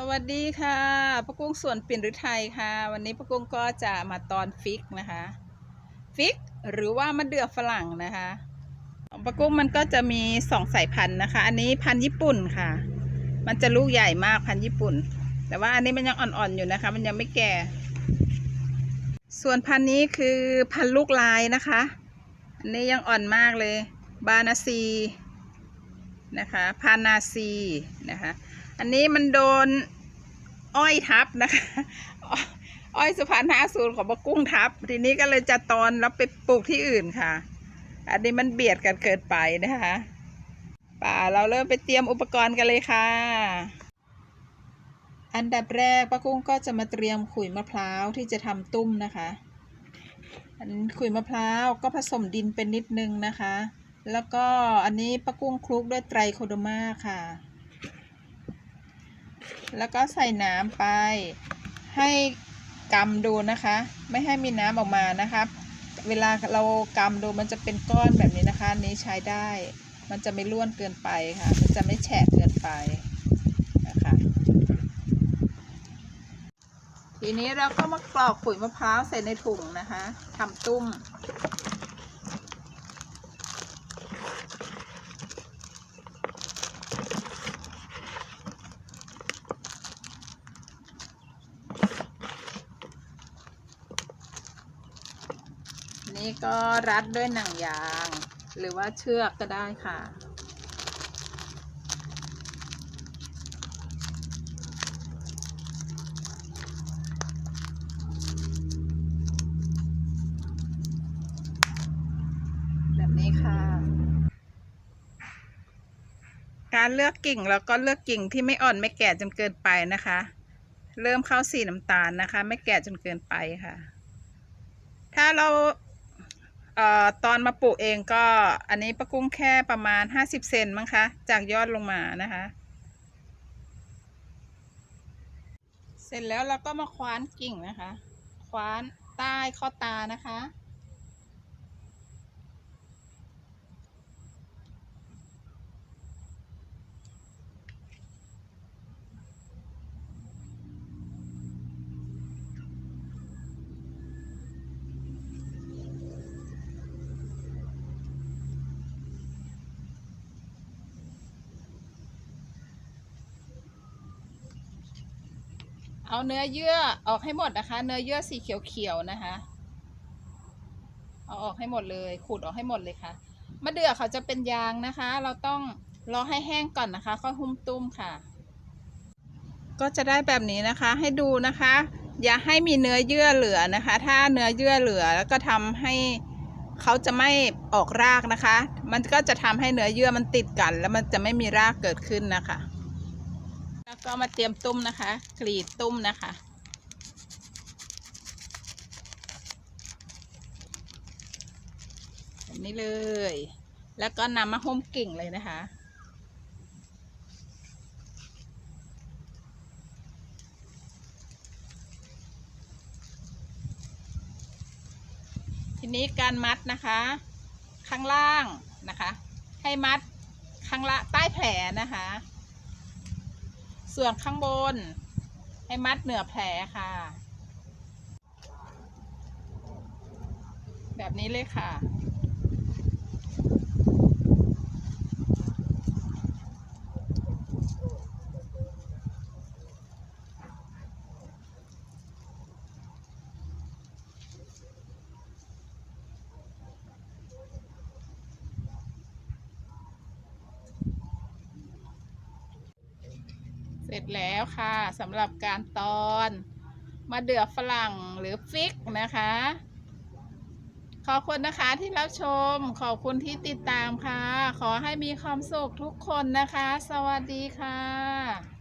สวัสดีค่ะป้ากุ้งส่วนปิ่นฤทัยค่ะ วันนี้ป้ากุ้งก็จะมาตอนฟิกนะคะฟิกหรือว่ามะเดื่อฝรั่งนะคะป้ากุ้งมันก็จะมีสองสายพันธุ์นะคะ อันนี้พันธุ์ญี่ปุ่นค่ะ มันจะลูกใหญ่มากพันธุ์ญี่ปุ่น แต่ว่าอันนี้มันยังอ่อนๆอยู่นะคะ มันยังไม่แก่ ส่วนพันธุ์นี้คือพันธุ์ลูกลายนะคะ อันนี้ยังอ่อนมากเลย บานาซีนะคะ พานาซีนะคะ อันนี้มันโดนอ้อยทับนะคะ อ้อยสุพรรณห้าศูนย์ของบะกุ้งทับ ทีนี้ก็เลยจะตอนแล้วไปปลูกที่อื่นค่ะ อันนี้มันเบียดกันเกินไปนะคะ ป่าเราเริ่มไปเตรียมอุปกรณ์กันเลยค่ะ อันดับแรกป้ากุ้งก็จะมาเตรียมขุยมะพร้าวที่จะทำตุ้มนะคะอันขุยมะพร้าวก็ผสมดินเป็นนิดนึงนะคะ แล้วก็อันนี้ป้ากุ้งคลุกด้วยไตรโคโดมาค่ะ แล้วก็ใส่น้ำไป ให้กำดูนะคะ ไม่ให้มีน้ำออกมานะคะเวลาเรากำดูมันจะเป็นก้อนแบบนี้นะคะนี้ใช้ได้ มันจะไม่ล้วนเกินไปค่ะ มันจะไม่แฉะเกินไปนะคะทีนี้เราก็มากรอกขุยมะพร้าวใส่ในถุงนะคะทำตุ้ม นี่ก็รัดด้วยหนังยาง หรือว่าเชือกก็ได้ค่ะ แบบนี้ค่ะ การเลือกกิ่งแล้วก็เลือกกิ่งที่ไม่อ่อนไม่แก่จนเกินไปนะคะ เริ่มเข้าสีน้ำตาลนะคะ ไม่แก่จนเกินไปค่ะถ้าเรา เอ่อตอนมาปลูกเองก็อันนี้ปะกุ้งแค่ประมาณห้าสิบเซนมั้งคะ จากยอดลงมานะคะ เสร็จแล้วเราก็มาคว้านกิ่งนะคะ คว้านใต้ข้อตานะคะ เอาเนื้อเยื่อออกให้หมดนะคะ เนื้อเยื่อสีเขียวๆนะคะ เอาออกให้หมดเลย ขูดออกให้หมดเลยค่ะ มะเดื่อเขาจะเป็นยางนะคะ เราต้องรอให้แห้งก่อนนะคะ ค่อยหุ้มตุ้มค่ะ ก็จะได้แบบนี้นะคะ ให้ดูนะคะ อย่าให้มีเนื้อเยื่อเหลือนะคะ ถ้าเนื้อเยื่อเหลือแล้วก็ทำให้เขาจะไม่ออกรากนะคะ มันก็จะทำให้เนื้อเยื่อมันติดกัน แล้วมันจะไม่มีรากเกิดขึ้นนะคะ ก็มาเตรียมตุ้มนะคะ กรีดตุ้มนะคะ แบบนี้เลย แล้วก็นำมาหุ้มกิ่งเลยนะคะทีนี้การมัดนะคะ ข้างล่างนะคะ ให้มัดข้างละใต้แผลนะคะ ส่วนข้างบน ให้มัดเหนือแผลค่ะ แบบนี้เลยค่ะ ร็จแล้วค่ะสำหรับการตอนมาเดือฝรั่งหรือฟิกนะคะ ขอบคุณนะคะที่รับชม ขอบคุณที่ติดตามค่ะ ขอให้มีความสุขทุกคนนะคะ สวัสดีค่ะ